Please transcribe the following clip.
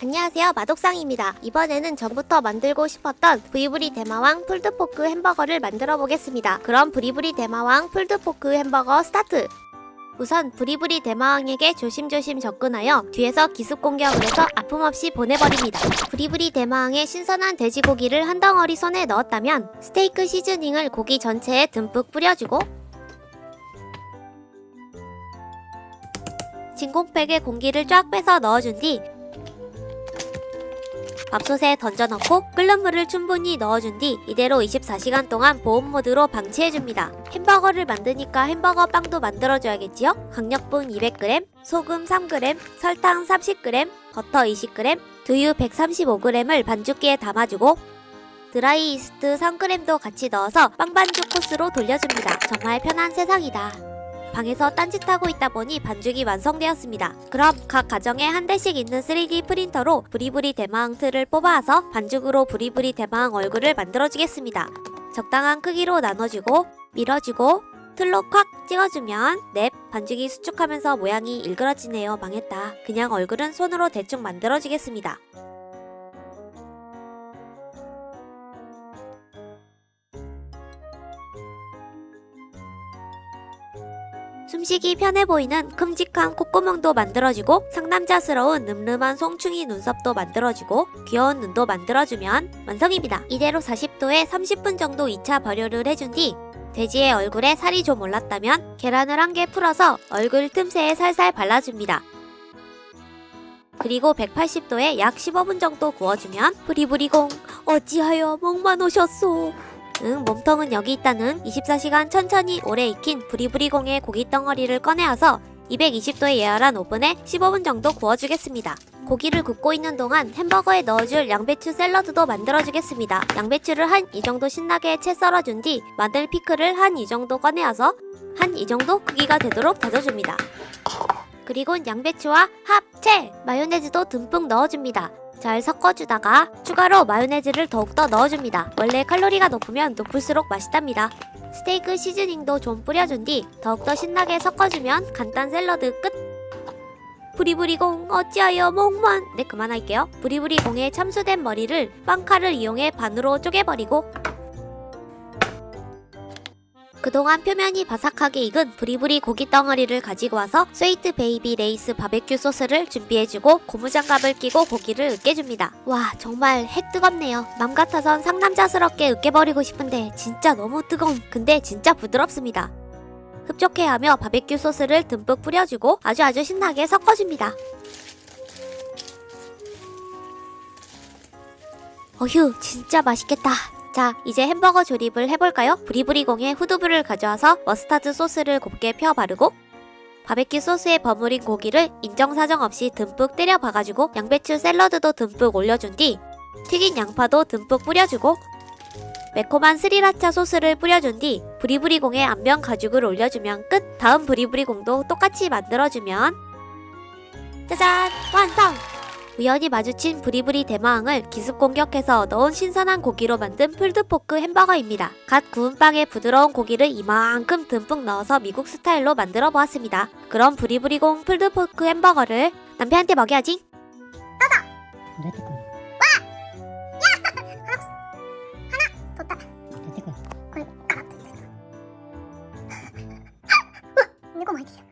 안녕하세요. 마독상입니다. 이번에는 전부터 만들고 싶었던 브리브리 대마왕 풀드포크 햄버거를 만들어 보겠습니다. 그럼 브리브리 대마왕 풀드포크 햄버거 스타트! 우선 브리브리 대마왕에게 조심조심 접근하여 뒤에서 기습 공격을 해서 아픔 없이 보내버립니다. 브리브리 대마왕의 신선한 돼지고기를 한 덩어리 손에 넣었다면 스테이크 시즈닝을 고기 전체에 듬뿍 뿌려주고 진공팩에 공기를 쫙 빼서 넣어준 뒤 밥솥에 던져넣고 끓는 물을 충분히 넣어준 뒤 이대로 24시간 동안 보온 모드로 방치해줍니다. 햄버거를 만드니까 햄버거 빵도 만들어줘야겠지요? 강력분 200g, 소금 3g, 설탕 30g, 버터 20g, 두유 135g을 반죽기에 담아주고 드라이 이스트 3g도 같이 넣어서 빵 반죽 코스로 돌려줍니다. 정말 편한 세상이다. 방에서 딴짓하고 있다 보니 반죽이 완성되었습니다. 그럼 각 가정에 한 대씩 있는 3D 프린터로 부리부리 대마왕 틀을 뽑아서 반죽으로 부리부리 대마왕 얼굴을 만들어주겠습니다. 적당한 크기로 나눠주고 밀어주고 틀로 콱 찍어주면 넵 반죽이 수축하면서 모양이 일그러지네요 망했다 그냥 얼굴은 손으로 대충 만들어주겠습니다 숨쉬기 편해 보이는 큼직한 콧구멍도 만들어주고 상남자스러운 늠름한 송충이 눈썹도 만들어주고 귀여운 눈도 만들어주면 완성입니다. 이대로 40도에 30분 정도 2차 발효를 해준 뒤 돼지의 얼굴에 살이 좀 올랐다면 계란을 한 개 풀어서 얼굴 틈새에 살살 발라줍니다. 그리고 180도에 약 15분 정도 구워주면 부리부리공 어찌하여 목만 오셨소 응, 몸통은 여기 있다는 24시간 천천히 오래 익힌 부리부리공의 고기 덩어리를 꺼내어서 220도의 예열한 오븐에 15분 정도 구워주겠습니다. 고기를 굽고 있는 동안 햄버거에 넣어줄 양배추 샐러드도 만들어주겠습니다. 양배추를 한 이 정도 신나게 채 썰어준 뒤 마늘 피클을 한 이 정도 꺼내어서 한 이 정도 크기가 되도록 다져줍니다. 그리고 양배추와 합체! 마요네즈도 듬뿍 넣어줍니다. 잘 섞어주다가 추가로 마요네즈를 더욱더 넣어줍니다. 원래 칼로리가 높으면 높을수록 맛있답니다. 스테이크 시즈닝도 좀 뿌려준 뒤 더욱더 신나게 섞어주면 간단 샐러드 끝! 부리부리공 어찌하여 목만 네 그만할게요. 부리부리공의 참수된 머리를 빵칼을 이용해 반으로 쪼개버리고 그동안 표면이 바삭하게 익은 부리부리 고기 덩어리를 가지고 와서 스웨이트 베이비 레이스 바베큐 소스를 준비해주고 고무장갑을 끼고 고기를 으깨줍니다. 와 정말 핵 뜨겁네요. 맘 같아선 상남자스럽게 으깨버리고 싶은데 진짜 너무 뜨거움. 근데 진짜 부드럽습니다. 흡족해하며 바베큐 소스를 듬뿍 뿌려주고 아주 아주 신나게 섞어줍니다. 어휴 진짜 맛있겠다. 자, 이제 햄버거 조립을 해볼까요? 부리부리공에 후두부를 가져와서 머스타드 소스를 곱게 펴 바르고 바베큐 소스에 버무린 고기를 인정사정 없이 듬뿍 때려 박아주고 양배추 샐러드도 듬뿍 올려준 뒤 튀긴 양파도 듬뿍 뿌려주고 매콤한 스리라차 소스를 뿌려준 뒤 부리부리공에 안면 가죽을 올려주면 끝! 다음 부리부리공도 똑같이 만들어주면 짜잔! 완성! 우연히 마주친 부리부리 대마왕을 기습 공격해서 넣은 신선한 고기로 만든 풀드포크 햄버거입니다. 갓 구운 빵에 부드러운 고기를 이만큼 듬뿍 넣어서 미국 스타일로 만들어 보았습니다. 그럼 부리부리공 풀드포크 햄버거를 남편한테 먹여야지. 왜 뜯고? これ